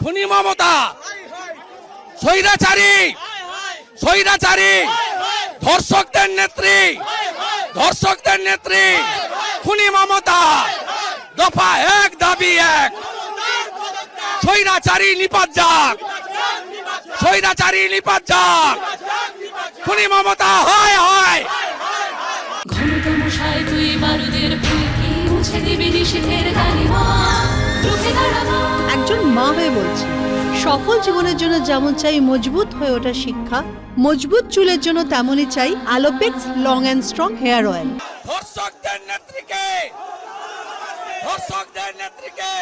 খুনি মমতা। স্বৈরাচারী। স্বৈরাচারী। ধর্ষকদের নেত্রী। ধর্ষকদের নেত্রী। খুনি মমতা। দফা এক, দাবি এক। স্বৈরাচারী নিপাত যাক। স্বৈরাচারী নিপাত যাক। খুনি মমতা, হয় হয়। ঘনতমশায় তুই বারুদের ফুলকি মুছে দিবি নিষেধের কালিমা একজন মা হয়ে বলছি, সফল জীবনের জন্য যেমন চাই মজবুত হয়ে ওঠা শিক্ষা, মজবুত চুলের জন্য তেমনই চাই Alopex long and strong hair oil. নেত্রীকে নেত্রীকে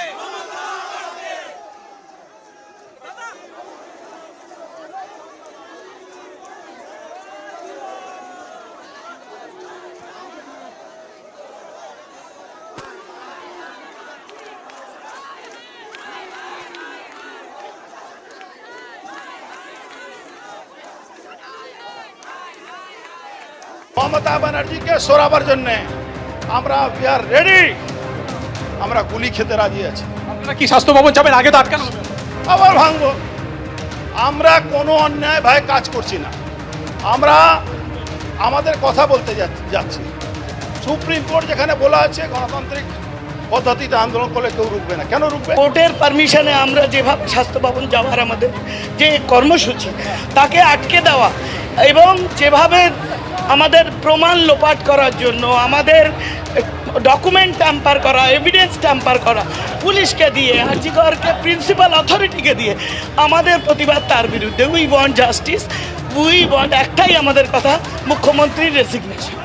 মমতা ব্যানার্জিকে সরাবার জন্যে আমরা উই আর রেডি আমরা গুলি খেতে রাজি আছি। আপনারা কি স্বাস্থ্য ভবন যাবেন? আগে তো আটকানো হবে। আবার ভাঙবো। আমরা কোনো অন্যায় ভাই কাজ করছি না। আমরা আমাদের কথা বলতে যাচ্ছি। সুপ্রিম কোর্ট যেখানে বলা আছে গণতান্ত্রিক পদ্ধতিতে আন্দোলন করলে কেউ রুখবে না। কেন রুখবে? কোর্টের পারমিশনে আমরা যেভাবে স্বাস্থ্য ভবন যাওয়ার আমাদের যে কর্মসূচি তাকে আটকে দেওয়া এবং যেভাবে আমাদের প্রমাণ লোপাট করার জন্য, আমাদের ডকুমেন্ট ট্যাম্পার করা এভিডেন্স ট্যাম্পার করা, পুলিশকে দিয়ে, হাজিগড়কে প্রিন্সিপাল অথরিটিকে দিয়ে আমাদের প্রতিবাদ তার বিরুদ্ধে। We want justice we want একটাই আমাদের কথা, মুখ্যমন্ত্রীর রেসিগনেশন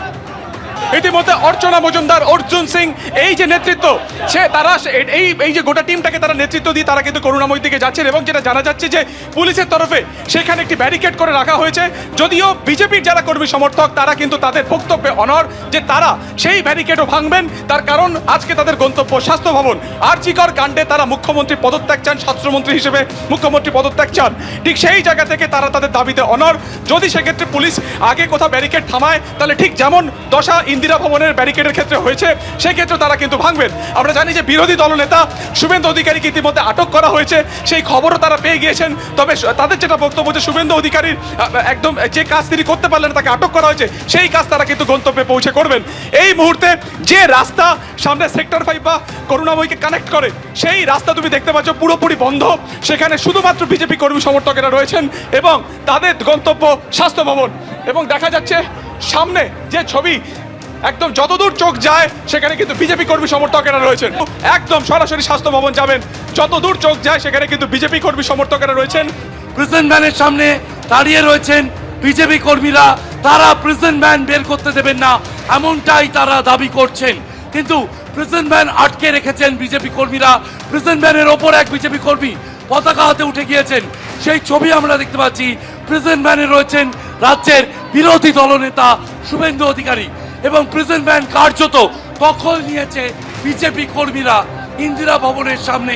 ইতিমধ্যে অর্চনা মজুমদার, অর্জুন সিং, এই যে নেতৃত্ব, সে তারা এই এই যে গোটা টিমটাকে তারা নেতৃত্ব দিয়ে তারা কিন্তু করুণাময় দিকে যাচ্ছেন এবং যেটা জানা যাচ্ছে যে পুলিশের তরফে সেখানে একটি ব্যারিকেড করে রাখা হয়েছে। যদিও বিজেপির যারা কর্মী সমর্থক, তারা কিন্তু তাদের বক্তব্যে অনর যে তারা সেই ব্যারিকেডও ভাঙবেন। তার কারণ আজকে তাদের গন্তব্য স্বাস্থ্য ভবন। আর্জিকর কাণ্ডে তারা মুখ্যমন্ত্রী পদত্যাগ চান, স্বাস্থ্যমন্ত্রী হিসেবে মুখ্যমন্ত্রী পদত্যাগ চান। ঠিক সেই জায়গা থেকে তারা তাদের দাবিতে অনর যদি সেক্ষেত্রে পুলিশ আগে কোথাও ব্যারিকেড থামায়, তাহলে ঠিক যেমন দশা, ইন্দিরা ভবনের ব্যারিকেডের ক্ষেত্রে হয়েছে সেক্ষেত্রে তারা কিন্তু ভাঙবেন। আমরা জানি যে বিরোধী দলনেতা শুভেন্দু অধিকারীকে ইতিমধ্যে আটক করা হয়েছে, সেই খবরও তারা পেয়ে গিয়েছেন। তবে তাদের যেটা বক্তব্য যে শুভেন্দু অধিকারীর একদম যে কাজ তিনি করতে পারলেন তাকে আটক করা হয়েছে, সেই কাজ তারা কিন্তু গন্তব্যে পৌঁছে করবেন। এই মুহূর্তে যে রাস্তা সামনে সেক্টর ফাইভ বা করুণাময়ীকে কানেক্ট করে, সেই রাস্তা তুমি দেখতে পাচ্ছ পুরোপুরি বন্ধ। সেখানে শুধুমাত্র বিজেপি কর্মী সমর্থকেরা রয়েছেন এবং তাদের গন্তব্য স্বাস্থ্য ভবন। এবং দেখা যাচ্ছে সামনে যে ছবি একদম যতদূর চোখ যায়, সেখানে কিন্তু বিজেপি কর্মী সমর্থকেরা রয়েছেন। একদম সরাসরি স্বাস্থ্য ভবন যাবেন। যতদূর চোখ যায়, সেখানে কিন্তু বিজেপি কর্মী সমর্থকেরা রয়েছেন। প্রিজন ভ্যানের সামনে দাঁড়িয়ে রয়েছেন বিজেপি কর্মীরা। তারা প্রিজন ভ্যান বের করতে দেবেন না, এমনটাই তারা দাবি করছেন। কিন্তু প্রিজন ভ্যান আটকে রেখেছেন বিজেপি কর্মীরা। প্রিজন ভ্যানের ওপর এক বিজেপি কর্মী পতাকা হাতে উঠে গিয়েছেন। সেই ছবি আমরা দেখতে পাচ্ছি। প্রিজন ভ্যানে রয়েছেন রাজ্যের বিরোধী দলনেতা শুভেন্দু অধিকারী। এবং প্রিজন ভ্যান কার্যত দখল নিয়েছে বিজেপি কর্মীরা ইন্দিরা ভবনের সামনে।